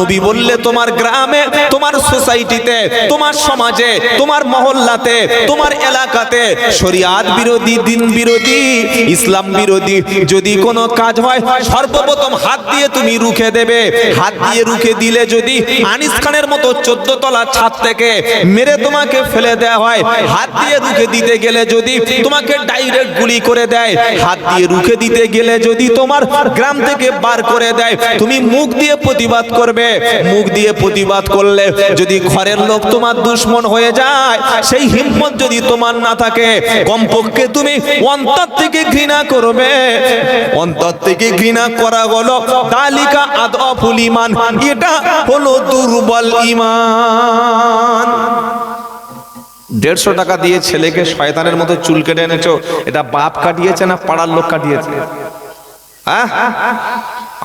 নবী বললে, তোমার গ্রামে, তোমার সোসাইটিতে, তোমার সমাজে, তোমার মহল্লাতে, তোমার এলাকাতে শরিয়াত বিরোধী, দিন বিরোধী, ইসলাম বিরোধী, যদি কোনো কাজ হয়, সর্বপ্রথম হাত দিয়ে তুমি রুখে দেবে। হাত দিয়ে রুখে দিলে যদি আনিস খানের মতো চোদ্দ তলা ছাদ থেকে মেরে তোমাকে ফেলে দেওয়া হয়, হাত দিয়ে রুখে দিতে গেলে যদি তোমাকে ডাইরেক্ট গুলি করে দেয়, হাত দিয়ে রুখে দিতে গেলে যদি তোমার গ্রাম থেকে বার করে দেয়, তুমি মুখ দিয়ে প্রতিবাদ করবে মুখ দিয়ে প্রতিবাদ করলে যদি ঘরের লোক তোমার দুশ্মন হয়ে যায়, সেই হিম্মত যদি তোমার না থাকে, কমপক্ষে তুমি অন্তর থেকে ঘৃণা করবে। অন্তর থেকে ঘৃণা করা হলো তালিকা আদফুল ইমান এটা হলো দুর্বল ইমান দেড়শো টাকা দিয়ে ছেলেকে শয়তানের মতো চুল কেটে এনেছো, এটা বাপ কাটিয়েছে না পাড়ার লোক কাটিয়েছে? হ্যাঁ?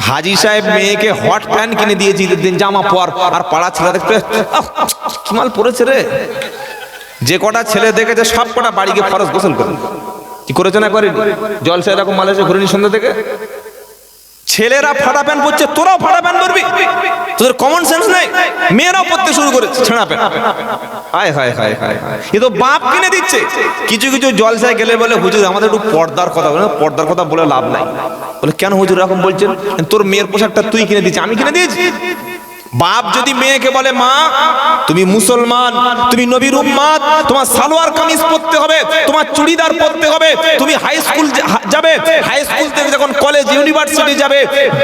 হাজি সাহেব মেয়েকে হট প্যান্ট কিনে দিয়েছি ঈদের দিন জামা পর আর পাড়া ছেলে দেখতে কি মাল পড়েছে রে? যে কটা ছেলে দেখেছে সব কটা বাড়ি গিয়ে ফরজ গোসল করে। কি করেছে না করেনি? জলসা এরকম মাল এসে ঘুরে নি সন্ধ্যা থেকে? ছেলেরা ফাটা প্যান্ট পরছে, তোরাও ফাটা প্যান্ট পরবি? তোদের কমন সেন্স নেই? মেয়েরাও পরতে শুরু করেছে, ছেঁড়া প্যান্ট। হায় হায় হায় হায় এ তো বাপ কিনে দিচ্ছে। কিছু কিছু জলসায় গেলে বলে, হুজুর, আমাদের একটু পর্দার কথা বলে পর্দার কথা বলে লাভ নাই। বলে, কেন হুজুর? এরকম বলছেন, তোর মেয়ের পোশাকটা তুই কিনে দিচ্ছিস, আমি কিনে দিয়েছি। বাপ যদি মেয়েকে বলে, মা, তুমি মুসলমান, তুমি নবীর উম্মাদ, তোমার সালোয়ার কামিজ পরতে হবে, তোমার চুড়িদার পরতে হবে, তুমি হাই স্কুল যাবে হাই স্কুল থেকে যখন কলেজ ইউনিভার্সিটি যাবে,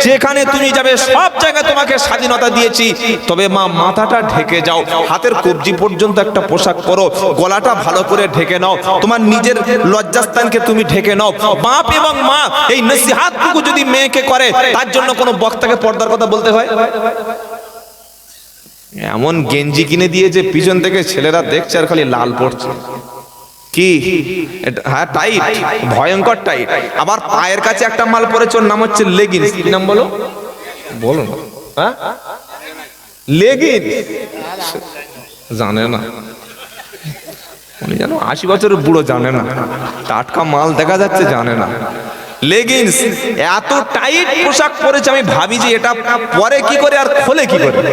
যেখানে তুমি যাবে, সব জায়গায় তোমাকে স্বাধীনতা দিয়েছি। তবে মা, মাথাটা ঢেকে যাও, হাতের কবজি পর্যন্ত একটা পোশাক পরো, গলাটা ভালো করে ঢেকে নাও, তোমার নিজের লজ্জাস্থানকে তুমি ঢেকে নাও। বাপ এবং মা, এই নসিহাতটুকু যদি মেয়েকে করে, তার জন্য কোনো বক্তাকে পর্দার কথা বলতে হয়? এমন গেঞ্জি কিনে দিয়েছে পিছন থেকে ছেলেরা দেখছে আর খালি লাল পড়ছে। কি? হ্যাঁ টাইট ভয়ঙ্কর টাইট আবার পায়ের কাছে একটা মাল পরেছে, ওর নাম হচ্ছে লেগিংস কি নাম বলো? বলো না। হ্যাঁ? লেগিংস জানে না। উনি যেন আশি বছরের বুড়ো, জানে না। টাটকা মাল দেখা যাচ্ছে, জানে না। লেগিংস এত টাইট পোশাক পরেছে, আমি ভাবি যে এটা পরে কি করে আর খোলে কি করে?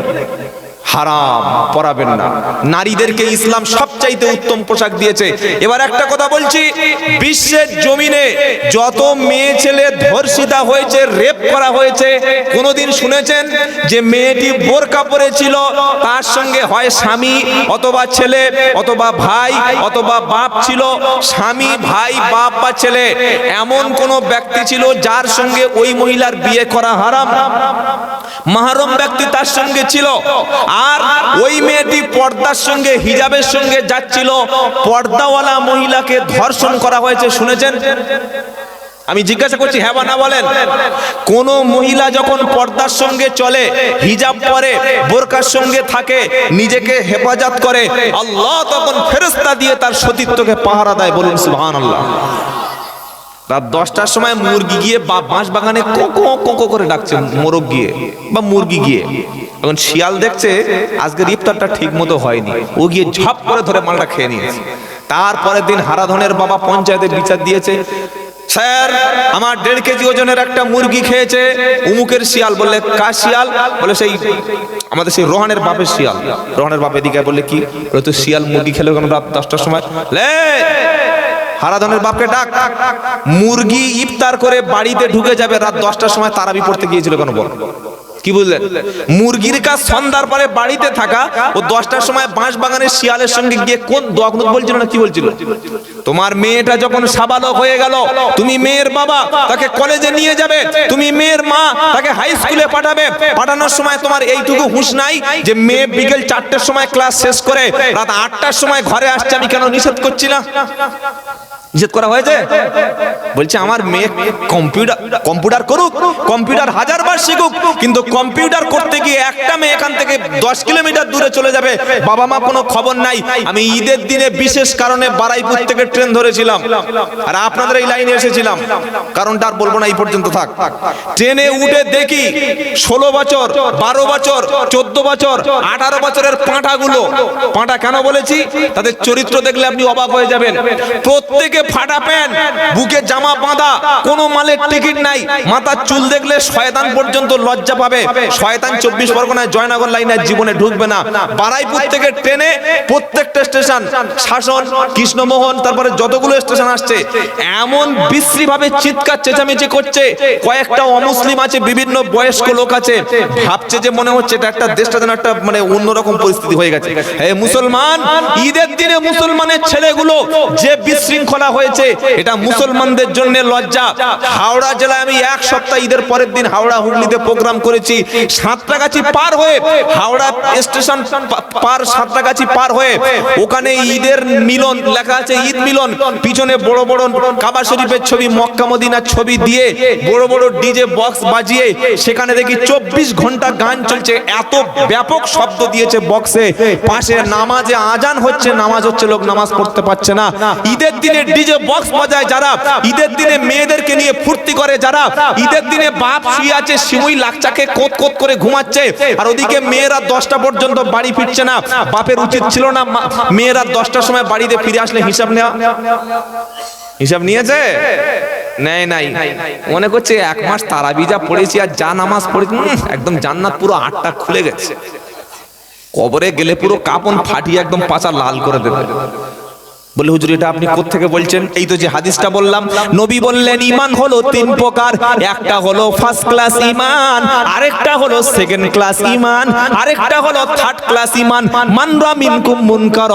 হারাম, পরাবেন না। নারীদেরকে ইসলাম সবচাইতে উত্তম পোশাক দিয়েছে। এবার একটা কথা বলছি, বিশ্বের জমিনে যত মেয়ে ছেলে ধর্ষিতা হয়েছে, রেপ করা হয়েছে, কোনোদিন শুনেছেন যে মেয়েটি বোরকা পরেছিল, তার সঙ্গে হয় স্বামী অথবা ছেলে, অথবা ভাই, অথবা বাপ ছিল, স্বামী, ভাই, বাপ বা ছেলে। এমন কোন ব্যক্তি ছিল যার সঙ্গে ওই মহিলার বিয়ে করা হারাম? মাহরম ব্যক্তি তার সঙ্গে ছিল। আর ওই মেয়েটি পর্দার সঙ্গে, হিজাবের সঙ্গে যাচ্ছিল। পর্দাওয়ালা মহিলাকে ধর্ষণ করা হয়েছে, শুনেছেন? আমি জিজ্ঞাসা করছি হ্যাঁ বা না বলেন? কোন মহিলা যখন পর্দার সঙ্গে চলে, হিজাব পরে, বোরকার সঙ্গে থাকে, নিজেকে হেফাজত করে, আল্লাহ তখন ফেরেস্তা দিয়ে তার সতীত্বকে পাহারা দেয় বলুন সুবহান আল্লাহ রাত দশটার সময় মুরগি গিয়ে বা বাঁশ বাগানে কোকো করে ডাকছে মোরগ গিয়ে বা মুরগি গিয়ে। এখন শিয়াল দেখছে আজকের ইফতারটা ঠিক মতো হয়নি। ও গিয়ে ঝপ করে ধরে মালটা খেয়ে নিয়েছে। তারপরের দিন হারাধনের বাবা পঞ্চায়েতে বিচার দিয়েছে, স্যার, আমার দেড় কেজি ওজনের একটা মুরগি খেয়েছে। উমুকের শিয়াল বললে, কার শিয়াল? বলে, সেই, আমাদের সেই রোহানের বাপের শিয়াল। রোহানের বাপের দিকে বললে, কি? তো শিয়াল মুরগি খেলে কেন রাত দশটার সময়? লে হারাধনের বাপকে ডাক। মুরগি ইফতার করে বাড়িতে ঢুকে যাবে রাত দশটার সময়, তারাবি পড়তে গিয়েছিল কেন বল? কি বুঝলেন? মুরগির কাজ সন্ধ্যার পরে বাড়িতে থাকা, ও দশটার সময় বাঁশ বাগানের শিয়ালের সঙ্গে গিয়ে কোন দোয়াকুনুত বলছিল না কি বলছিল? তোমার মেয়েটা যখন সাবালক হয়ে গেল, তুমি মেয়ের বাবা, তাকে কলেজে নিয়ে যাবে, তুমি মেয়ের মা, তাকে হাই স্কুলে পাঠাবে। পাঠানোর সময় তোমার এইটুকু হুঁশ নাই যে মেয়ে বিকেল চারটের সময় ক্লাস শেষ করে রাত আটটার সময় ঘরে আসছে, আমি কেন নিষেধ করছি না? নিষেধ করা হয়েছে? বলছে, আমার মেয়ে কম্পিউটার কম্পিউটার করুক কম্পিউটার হাজার বার শিখুক, কিন্তু কম্পিউটার করতে গিয়ে একটা মেয়ে এখান থেকে দশ কিলোমিটার দূরে চলে যাবে। বাবা মা কোনো খবর নাই। আমি ঈদের দিনে বিশেষ কারণে বারাইপুর থেকে ট্রেন ধরেছিলাম। আর আপনাদের এই লাইনে এসেছিলাম। কারণটা আর বলব না, এই পর্যন্ত থাক। ট্রেনে উঠে দেখি ষোলো বছর, বারো বছর, চোদ্দ বছর, আঠারো বছরের পাঁঠাগুলো। পাঁঠা কেন বলেছি? তাদের চরিত্র দেখলে আপনি অবাক হয়ে যাবেন। প্রত্যেকে ফাটা প্যান্ট বুকে জামা বাঁধা, কোনো মালের টিকিট নাই। মাথার চুল দেখলে শয়তান পর্যন্ত লজ্জা পাবে। শয়তান চব্বিশ পরগনায়, জয়নগর লাইনের জীবনে ঢুকবে না। বারাইপুর থেকে ট্রেনে প্রত্যেকটা স্টেশন, শাসন, কৃষ্ণমোহন, তারপরে যতগুলো স্টেশন আসছে, এমন বিশ্রী ভাবে চিৎকার, চেঁচামেচি করছে, কয়েকটা অমুসলিম আছে, বিভিন্ন বয়স্ক লোক আছে, ভাবছে যে মনে হচ্ছে এটা একটা দেশটা যেন একটা মানে অন্যরকম পরিস্থিতি হয়ে গেছে। মুসলমান, ঈদের দিনে মুসলমানের ছেলেগুলো যে বিশৃঙ্খলা হয়েছে এটা মুসলমানদের জন্য লজ্জা। হাওড়া জেলায় আমি এক সপ্তাহ ঈদের পরের দিন হাওড়া হুগলিতে প্রোগ্রাম করেছি। সাঁতরাগাছি পার হয়ে হাওড়া স্টেশন পার সাঁতরাগাছি পার হয়ে ওখানে ঈদের মিলন লেখা আছে ঈদ মিলন। পিছনে বড় বড় কাবা শরীফের ছবি মক্কা মদিনার ছবি দিয়ে বড় বড় ডিজে বক্স বাজিয়ে সেখানে দেখি চব্বিশ ঘণ্টা গান চলছে। এত ব্যাপক শব্দ দিয়েছে বক্সে। পাশে নামাজে আজান হচ্ছে নামাজ হচ্ছে লোক নামাজ পড়তে পারছে না। ঈদের দিনে ডিজে বক্স বাজায় যারা ঈদের দিনে মেয়েদেরকে নিয়ে ফুর্তি করে, যারা ঈদের দিনে বাপ শুয়ে আছে, সিমুই লাকচাকে কোত কোত করে ঘুমাচ্ছে। আর ওদিকে মেয়েরা দশটা পর্যন্ত বাড়ি ফিরছে না। বাপের উচিত ছিল না মেয়েরা দশটার সময় বাড়িতে ফিরে আসলে হিসাব নেওয়া। হিসাব নিয়েছে? নেয় নাই। মনে করছে এক মাস তারাবি যা পড়েছি আর যা নামাজ পড়েছি একদম জান্নাত পুরো আটটা খুলে গেছে। কবরে গেলে পুরো কাপন ফাটিয়ে একদম পাচা লাল করে দেবে। বলে, হুজুর, এটা আপনি কোত্থেকে বলছেন? এই তো যে হাদিসটা বললাম, নবী বললেন, ইমান হলো তিন প্রকার। একটা হলো ফার্স্ট ক্লাস ইমান, আরেকটা হলো সেকেন্ড ক্লাস ইমান, আরেকটা হলো থার্ড ক্লাস ইমান। মানরা মিনকুম মুনকার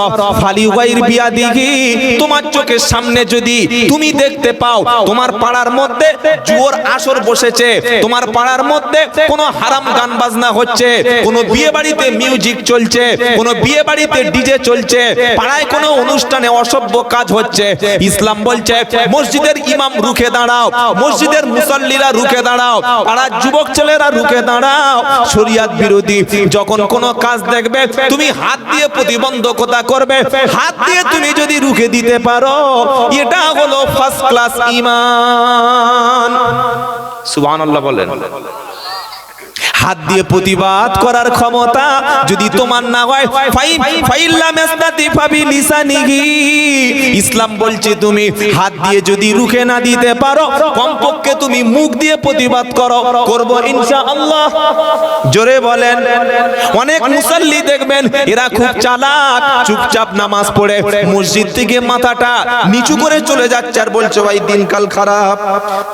তোমার চোখের সামনে যদি তুমি দেখতে পাও, তোমার পাড়ার মধ্যে জুয়োর আসর বসেছে, তোমার পাড়ার মধ্যে কোনো হারাম গান বাজনা হচ্ছে, কোনো বিয়ে বাড়িতে মিউজিক চলছে, কোনো বিয়ে বাড়িতে ডিজে চলছে, পাড়ায় কোনো অনুষ্ঠানে অসভ্য কাজ হচ্ছে। ইসলাম বলছে, মসজিদের ইমাম রুখে দাঁড়াও, মসজিদের মুসল্লিরা রুখে দাঁড়াও পাড়ার যুবক ছেলেরা রুখে দাঁড়াও। শরিয়াত বিরোধী যখন কোনো কাজ দেখবে, তুমি হাত দিয়ে প্রতিবন্ধকতা করবে, হাত দিয়ে তুমি যদি রুখে দিতে পারো, এটা হলো ফার্স্ট ক্লাস ইমান। সুবহানাল্লাহ বলেন। হাত দিয়ে প্রতিবাদ করার ক্ষমতা যদি তোমার না হয়। ইসলাম বলছে তুমি হাত দিয়ে যদি রুখে না দিতে পারো, কমপক্ষে তুমি মুখ দিয়ে প্রতিবাদ করো। করব ইনশাআল্লাহ। জোরে বলেন। অনেক মুসল্লি দেখবেন, এরা খুব চালাক, চুপচাপ নামাজ পড়ে, মসজিদ থেকে মাথাটা নিচু করে চলে যাচ্ছে আর বলছে, ভাই, দিনকাল খারাপ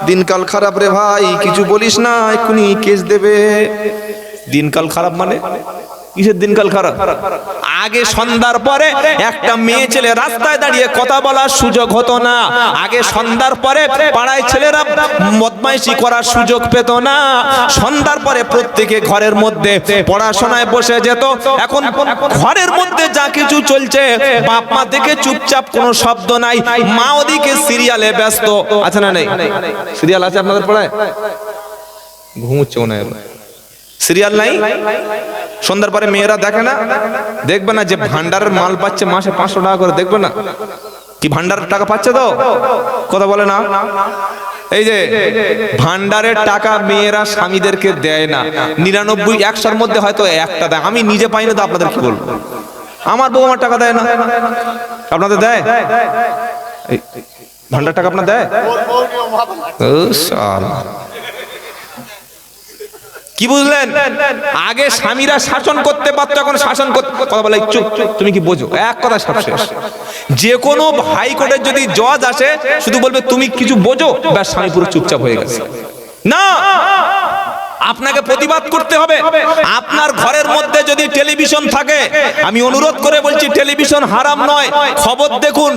দিনকাল খারাপ রে ভাই, কিছু বলিস না, এক্ষুনি কেস দেবে। দিনকাল খারাপ মানে? কিসের দিনকাল খারাপ? আগে সন্ধ্যার পরে একটা মেয়ে ছেলে রাস্তায় দাঁড়িয়ে কথা বলার সুযোগ হতো না। আগে সন্ধ্যার পরে পাড়ায় ছেলেরা বদমাইশি করার সুযোগ পেত না। সন্ধ্যার পরে প্রত্যেকে ঘরের মধ্যে পড়াশোনায় বসে যেত। এখন ঘরের মধ্যে যা কিছু চলছে, বাপ মা থেকে চুপচাপ কোনো শব্দ নাই। মা ওদিকে সিরিয়ালে ব্যস্ত। আছে না নেই? সিরিয়াল আছে আপনাদের পড়ায়? ঘুমুচ্ছে মনে সিরিয়াল নাই? সন্ধ্যার পরে মেয়েরা দেখে না? দেখবে না যে ভান্ডারের মাল পাচ্ছে মাসে পাঁচশো টাকা করে, দেখবে না? কি ভান্ডারের টাকা পাচ্ছে তো? কথা বলে না? এই যে, ভান্ডারের টাকা মেয়েরা স্বামীদেরকে দেয় না। নিরানব্বই একশোর মধ্যে হয়তো একটা দেয়। আমি নিজে পাই না তো আপনাদের কি বলব? আমার বউ আমার টাকা দেয় না। আপনাদের দেয়? ভান্ডার টাকা আপনার দেয়? ও শালা। কি বুঝলেন? আগে স্বামীরা শাসন করতে পারতো, এখন শাসন করতে কথা বলে চুপ তুমি কি বোঝো? এক কথা সব শেষ। যে কোনো হাইকোর্টের যদি জজ আসে, শুধু বলবে, তুমি কিছু বোঝো? ব্যাস, স্বামী পুরো চুপচাপ হয়ে গেছে। না! আপনাকে প্রতিবাদ করতে হবে। আপনার ঘরের মধ্যে যদি টেলিভিশন থাকে, আমি অনুরোধ করে বলছি, টেলিভিশন হারাম নয়। খবর দেখুন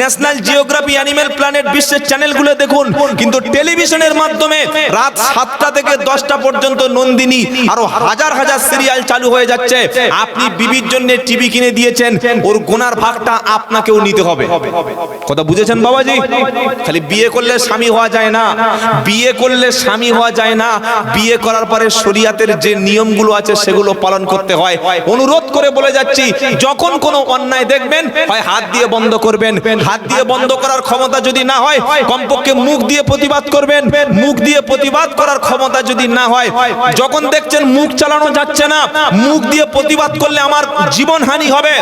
ন্যাশনাল জিওগ্রাফি অ্যানিমেল প্ল্যানেট বিশ্বের চ্যানেলগুলো দেখুন। কিন্তু টেলিভিশনের মাধ্যমে রাত সাতটা থেকে দশটা পর্যন্ত নন্দিনী আরও হাজার হাজার সিরিয়াল চালু হয়ে যাচ্ছে। আপনি বিবির জন্য টিভি কিনে দিয়েছেন, ওর গোনার ভাগটা আপনাকেও নিতে হবে। কথা বুঝেছেন বাবাজি? খালি বিয়ে করলে স্বামী হওয়া যায় না। বিয়ে করলে স্বামী হওয়া যায় না। বিয়ে করার পরে শরিয়াতের যে নিয়মগুলো আছে সেগুলো পালন করতে হয়। অনুরোধ করে বলে যাচ্ছি, যখন কোনো অন্যায় দেখবেন হয় হাত দিয়ে বন্ধ করবেন। হাত দিয়ে বন্ধ করার ক্ষমতা যদি না হয়, কমপক্ষে মুখ দিয়ে প্রতিবাদ করবেন। মুখ দিয়ে প্রতিবাদ করার ক্ষমতা যদি না হয়, যখন দেখছেন মুখ চালানো যাচ্ছে না, মুখ দিয়ে প্রতিবাদ করলে আমার জীবন হানি হবে।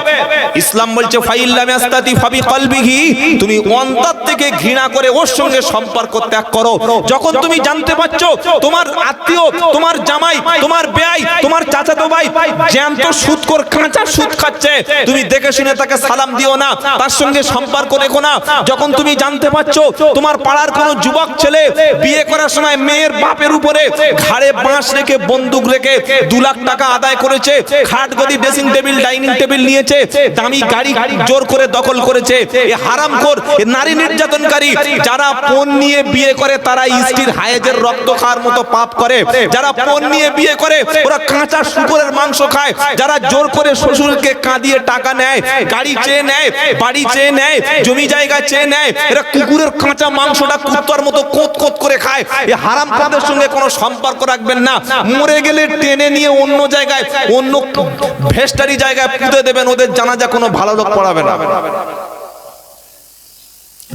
ইসলাম বলছে ফাইল্লাম আস্তাতি ফাবি কলবিহি, তুমি অন্তর থেকে ঘৃণা করে ওর সঙ্গে সম্পর্ক ত্যাগ করো। যখন তুমি জানতে পারছ, তোমার আত্মীয় তোমার জামাই, তোমার বেয়াই, তোমার চাচাতো ভাই, জ্যান্ত সুদ কর কাঁচা সুদ খাচ্ছে। তুমি দেখে শুনে তাকে সালাম দিও না, তার সঙ্গে সম্পর্ক রেখো না। যখন তুমি জানতে পারছ তোমার পাড়ার কোনো যুবক ছেলে বিয়ে করার সময় মেয়ের বাপের উপরে ঘাড়ে বাঁশ রেখে, বন্দুক রেখে দু লাখ টাকা আদায় করেছে, খাট গদি ড্রেসিং টেবিল ডাইনিং টেবিল নিয়েছে, দামি গাড়ি জোর করে দখল করেছে। এ হারাম কর নারী নির্যাতনকারী, যারা পণ নিয়ে বিয়ে করে তারা স্ত্রীর হায়েজের রক্ত খাওয়ার মতো পাপ করে। যারা পণ নিয়ে বিয়ে করে ওরা কাঁচা শুকরের মাংস খায়। যারা জোর করে শ্বশুরকে কাঁদিয়ে টাকা নেয় গাড়ি চেয়ে নেয় বাড়ি চেয়ে নেয় জমি জায়গা চেয়ে নেয় এরা কুকুরের কাঁচা মাংসটা কুত্তার মতো কোত কোত করে খায়। এই হারাম পদের সঙ্গে কোনো সম্পর্ক রাখবেন না। মরে গেলে টেনে নিয়ে অন্য জায়গায় অন্য ভেস্টারি জায়গায় পুঁতে দেবেন ওদের জানাজা কোনো ভালো লোক পড়াবে না।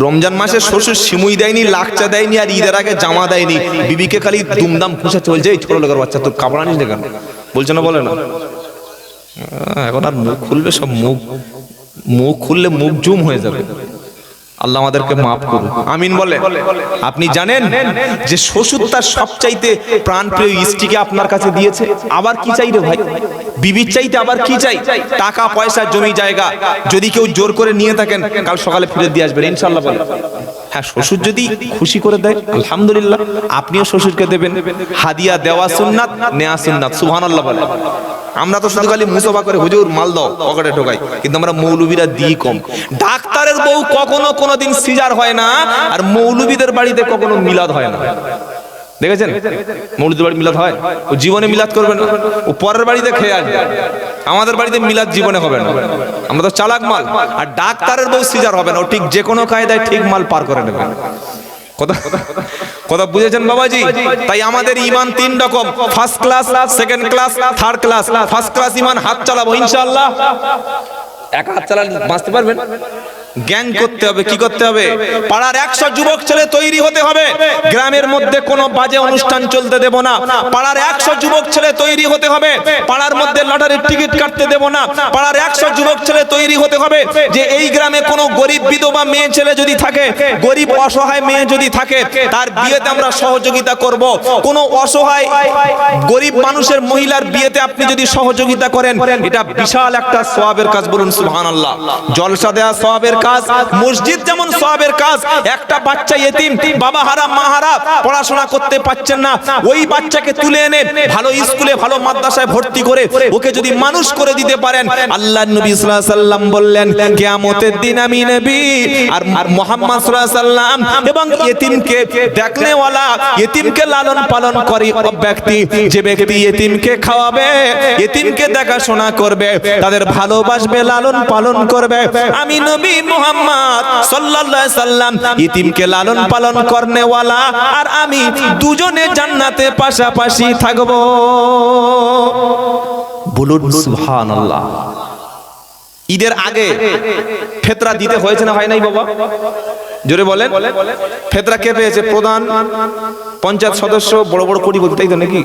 রমজান মাসে শ্বশুর সিমুই দেয়নি লাকচা দেয়নি আর ঈদের আগে জামা দেয়নি। বিবিকে খালি দুমদাম খুঁজে চলছে এই ছোট লোকের বাচ্চা তোর কাপড় আনিস না কেন? বলছে না বলে না। এখন আর মুখ খুলবে সব মুখ মুখ খুললে মুখ জুম হয়ে যাবে। আল্লাহ আমাদেরকে মাফ করুন আমিন বলে। আপনি জানেন যে শ্বশুর তার সবচাইতে প্রাণপ্রিয় স্ত্রীকে আপনার কাছে দিয়েছে। আবার কি চাই রে ভাই? বিবির চাইতে আবার কি চাই? টাকা, পয়সা, জমি, জায়গা। যদি কেউ জোর করে নিয়ে থাকেন, কাল সকালে ফিরে দিয়ে আসবেন ইনশাল্লাহ বলে। হ্যাঁ শ্বশুর যদি খুশি করে দেয়, আলহামদুলিল্লাহ, আপনিও শ্বশুরকে দেবেন। হাদিয়া, দেওয়া সুন্নাত, নেয়া সুন্নাত, সুবহানাল্লাহ বলে। আমরা তো শুধু খালি মুসফা করে হুজুর মাল দাও, পকেটে ঢোকাই। কিন্তু আমরা মৌলবীরা দিই কম। ডাক্তারের বউ কখনো কোনোদিন সিজার হয় না, আর মৌলবীদের বাড়িতে কখনো মিলাদ হয় না। দেখেছেন? মৌলুদের বাড়ি মিলাদ হয়? ও জীবনে মিলাদ করবে না। ও পরের বাড়িতে খেয়ে আসবে। আমাদের বাড়িতে মিলাদ জীবনে হবে না। আমরা তো চালাক মাল, আর ডাক্তারের বউ সিজার হবে না। ও ঠিক যে কোনো কায়দায় ঠিক মাল পার করে নেবে। কথা কথা বুঝেছেন বাবাজি? তাই আমাদের ইমান তিন রকম। First class second class third class first class ইমান হাত চালাবো, ইনশাআল্লাহ। এক হাত চালালে বাঁচতে পারবেন? জ্ঞান করতে হবে, কি করতে হবে? পাড়ার একশো যুবক ছেলে তৈরি হতে হবে। গ্রামের মধ্যে কোনো বাজে অনুষ্ঠান চলতে দেব না। পাড়ার একশো যুবক ছেলে তৈরি হতে হবে। পাড়ার মধ্যে লটারির টিকিট কাটতে দেব না। পাড়ার একশো যুবক ছেলে তৈরি হতে হবে। যে এই গ্রামে কোনো গরিব বিধবা মেয়ে ছেলে যদি থাকে, গরিব অসহায় মেয়ে যদি থাকে, তার বিয়েতে আমরা সহযোগিতা করব। কোনো অসহায় গরিব মানুষের মহিলার বিয়েতে আপনি যদি সহযোগিতা করেন, এটা বিশাল একটা সোয়াবের কাজ, বলুন সুবহানাল্লাহ। জলসা দেওয়া সোয়াবের কাজ, মসজিদ যেমন সোয়াবের কাজ, একটা বাচ্চা এতিম বাবা হারা মা হারা পড়াশোনা করতে পাচ্ছেন না, ওই বাচ্চাকে তুলে এনে ভালো স্কুলে, ভালো মাদ্রাসায় ভর্তি করে ওকে যদি মানুষ করে দিতে পারেন আল্লাহ নবী সাল্লাল্লাহু সাল্লাম বললেন, কিয়ামতের দিন আমি নবী আর মুহাম্মদ সাল্লাল্লাহু সাল্লাম এবং এতিমকে দেখনেওয়ালা এতিমকে লালন পালন করে ব্যক্তি, যে ব্যক্তি এতিমকে খাওয়াবে এতিমকে দেখাশোনা করবে, তাদের ভালোবাসবে, লালন পালন করবে, আমি নবী মুহাম্মদ সাল্লাল্লাহু সাল্লাম ইতিমকে লালন পালন করনেওয়ালা আর আমি দুজনে জান্নাতে পাশাপাশি থাকব। বলুন সুবহানাল্লাহ। ঈদের আগে ফেতরা দিতে হয়েছে না হয় নাই বাবা? জোরে বলেন। ফেতরা কে পেয়েছে? প্রধান, পঞ্চায়েত সদস্য, বড় বড় কোটিপতি, তাই তো নাকি?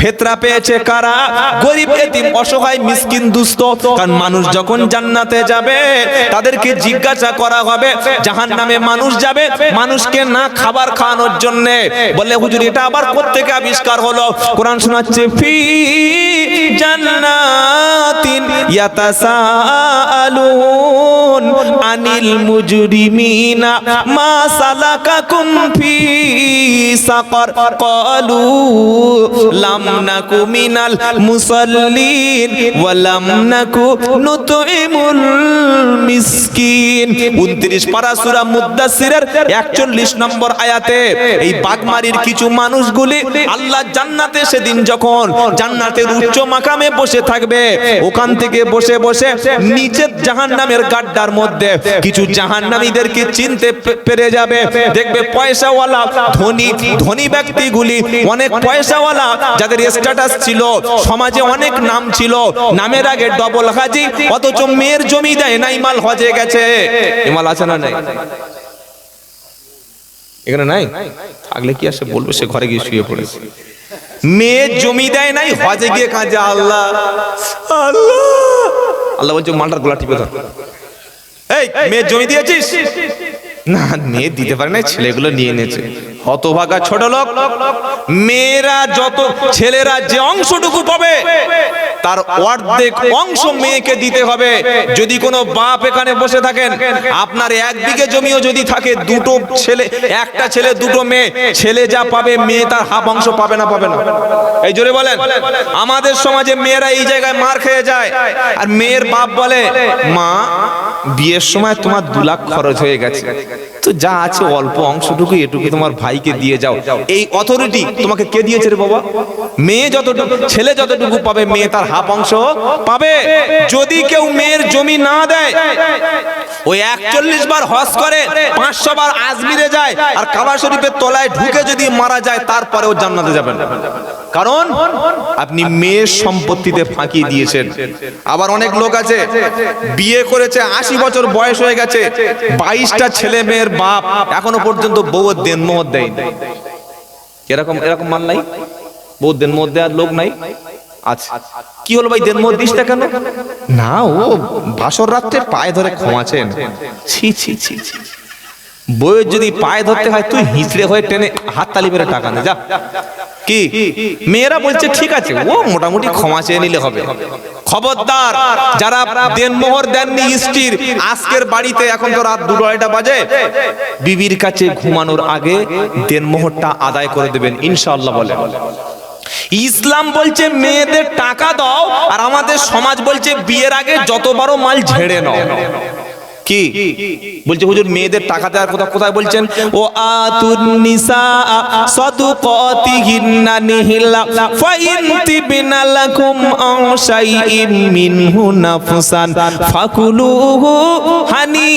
ফেতরা পেয়েছে কারা? গরিব এতিম, অসহায়, মিসকিন, দুস্থ। কারণ মানুষ যখন জান্নাতে যাবে, তাদেরকে জিজ্ঞাসা করা হবে জাহান নামে মানুষ যাবে, মানুষকে না খাবার খাওয়ানোর জন্য। বলে, হুজুর, এটা আবার কোত্থেকে আবিষ্কার হলো? কোরআন শোনাচ্ছে, ফি জান্নাতিন ইয়াতাসাআলুন আনিল মুজরিমিনা মা সালাকাকুম ফি সাকার। ক্বালু লাম নাকু মিনাল মুসাল্লিন ওয়া লাম নাকু মিসকিন 29 পারা সূরা মুদ্দাসসিরের 41 নম্বর আয়াতে এই বাগমারির কিছু মানুষগুলি আল্লাহ জান্নাতে সেদিন যখন জান্নাতের উচ্চ মাকামে বসে থাকবে, ওখান থেকে বসে বসে নিচের জাহান্নামের গাড্ডার মধ্যে কিছু জাহান্নামীদেরকে চিনতে পেরে যাবে। দেখবে পয়সাওয়ালা, ধনী ধনী ব্যক্তিগুলি, অনেক পয়সাওয়ালা যাদের স্ট্যাটাস ছিল, সমাজে অনেক নাম ছিল, নামের আগে ডবল হাজি, অথচ মেয়ের জমি দেয় নাই মাল হজে গেছে। এমাল আছে না নাই? এখানে নাই? থাকলে কি আসে বলবে, সে ঘরে গিয়ে শুয়ে পড়েছে। মেয়ে জমি দেয় নাই, হজে গিয়ে কাজে আল্লাহ। আল্লাহ! আল্লাহ বলছে, মালটার গোলা টিপে ধর। এই মেয়ে জমি দিয়েছিস? না মেয়ে দিতে পারে না ছেলেগুলো নিয়ে নিয়েছে হতভাগা ছোট লোক মেয়েরা যত ছেলেরা যে অংশটুকু পাবে তার অর্ধেক অংশ মেয়েকে দিতে হবে। যদি কোনো বাপ এখানে বসে থাকেন আপনার এক বিঘে জমিও যদি থাকে দুটো ছেলে একটা ছেলে দুটো মেয়ে ছেলে যা পাবে মেয়ে তার হাফ অংশ পাবে না পাবে না। এই জোরে বলেন আমাদের সমাজে মেয়েরা এই জায়গায় মার খেয়ে যায়। আর মেয়ের বাপ বলে মা বিয়ের সময় তোমার দু লাখ খরচ হয়ে গেছে। তো যা আছে অল্প অংশটুকু এটুকু তোমার ভাইকে দিয়ে যাও। এই অথরিটি তোমাকে কে দিয়েছে রে বাবা? মেয়ে যতটুকু, ছেলে যতটুকু পাবে, মেয়ে তার হাফ অংশ পাবে। যদি কেউ মেয়ের জমি না দেয়, ওই একচল্লিশ বার হজ করে, পাঁচশো বার আজমিরে যায়, আর কাবা শরীফের তলায় ঢুকে যদি মারা যায় তারপরে ও জান্নাতে যাবেন কারণ আপনি মেয়ের সম্পত্তিতে ফাঁকি দিয়েছেন। আবার অনেক লোক আছে, বিয়ে করেছে, আশি বছর বয়স হয়ে গেছে, বাইশটা ছেলে মেয়ের বাপ, এখনও পর্যন্ত বউয়ের দেন মোহর দেয়নি এরকম এরকম মান নাই? বউর দেন মোহর দেওয়ার লোক নাই? আচ্ছা কি হলো ভাই, দেন মোহর দিস না কেন? না, ও বাসর রাত্রে পায়ে ধরে ক্ষমাছেন ছি ছি ছি ছি। বইয়ের যদি পায়ে ধরতে হয়, তুই হিঁচড়ে হয়ে টেনে হাততালি মেরে টাকা নে, যা। কি? মেয়েরা বলছে, ঠিক আছে। ও মোটামুটি ক্ষমা চেয়ে নিলে হবে। খবরদার, যারা দেনমোহর দেননি স্ত্রীর, আজকের বাড়িতে এখন তো রাত দুটো আড়াইটা বাজে। বিবির কাছে ঘুমানোর আগে দেনমোহরটা আদায় করে দেবেন, ইনশাআল্লাহ বলে। ইসলাম বলছে, মেয়েদের টাকা দাও আর আমাদের সমাজ বলছে, বিয়ের আগে যত বড় মাল ঝেড়ে নাও। কি? বলছে, হুজুর, মেয়েদের টাকা দেওয়ার কথা কোথায় বলছেন? ও আতুন নিসা সাদুকাতিহিন্না নিহিলা, ফাইন তিবিনা লাকুম আন শাইইন মিনহু নাফসান, ফাকুলুহু হানি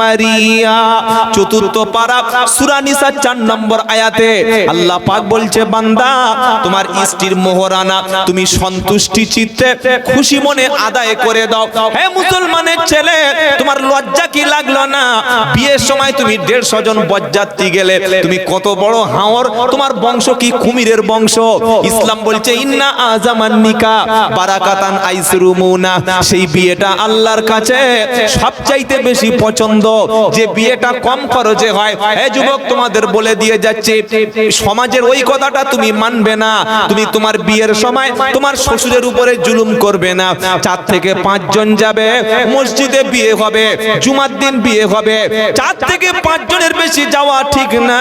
মারিয়া। চতুর্থ পারা সূরা নিসা 4 নম্বর আয়াতে আল্লাহ পাক বলছে, বান্দা, তোমার স্ত্রীর মোহরানা তুমি সন্তুষ্টি চিত্তে খুশি মনে আদায় করে দাও। হে মুসলমানের ছেলে, তোমার লজ্জা কি লাগল না? বিয়ের সময় তুমি দেড়শো জন বরযাত্রী গেলে, তুমি কত বড় হাওর? তোমার বংশ কি কুমিরের বংশ? ইসলাম বলছে, ইন্না আজামান নিকা, বারাকাতান আইসরুমুনা। সেই বিয়েটা আল্লাহর কাছে সবচাইতে বেশি পছন্দ। যে বিয়েটা কম খরচে হয়। হে যুবক, তোমাদের বলে দিয়ে যাচ্ছে, সমাজের ওই কথাটা তুমি মানবে না। তুমি তোমার বিয়ের সময় তোমার শ্বশুরের উপরে জুলুম করবে না। চার থেকে পাঁচজন যাবে, মসজিদে বিয়ে হবে, জুমার দিন বিয়ে হবে। চার থেকে পাঁচ জনের বেশি যাওয়া ঠিক না।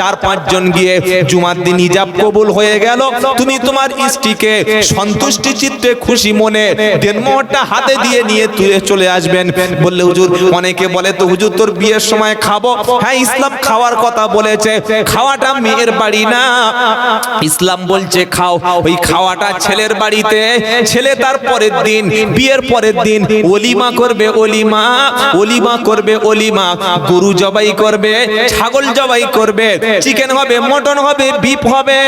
চার পাঁচ জন গিয়ে জুমার দিন ইজাব কবুল হয়ে গেল। তুমি তোমার স্ত্রীকে সন্তুষ্টি, চিত্তে, খুশি মনে দেনমোহরটা হাতে দিয়ে নিয়ে তুলে চলে আসবেন। বললে হুজুর, অনেকে বলে তো হুজুর তোর বিয়ের সময় খাব? হ্যাঁ ইসলাম খাওয়ার কথা বলেছে। খাওয়াটা মেয়ের বাড়ি না। ইসলাম বলছে, খাও। ওই খাওয়াটা ছেলের বাড়িতে। ছেলে তার পরের দিন, বিয়ের পরের দিন অলিমা করবে অলিমা অলিমা করবে অলিমা, গরু জবাই করবে, ছাগল জবাই করবে, চিকেন হবে, মটন হবে বিপ হবে,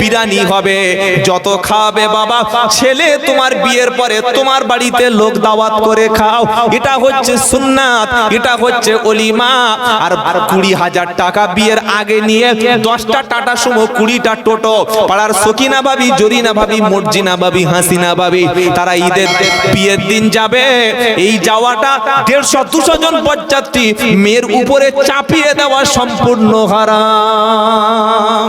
বিরিয়ানি হবে, যত খাবে বাবা। ছেলে, তোমার বিয়ের পরে তোমার বাড়িতে লোক দাওয়াত করে খাও। এটা হচ্ছে সুন্নাত, এটা হচ্ছে অলিমা। আর কুড়ি হাজার টাকা বিয়ের আগে নিয়ে দশটা টাটা সুমো, কুড়িটা টোটো। পাড়ার সকিনা ভাবি, জরিনা ভাবি, মর্জিনা ভাবি, হাসিনা ভাবি, তারা ঈদের বিয়ের দিন যাবে। এই যাওয়াটা দেড়শো, দুশো জন বরযাত্রী মেয়ের উপরে চাপিয়ে দেওয়া সম্পূর্ণ হারাম।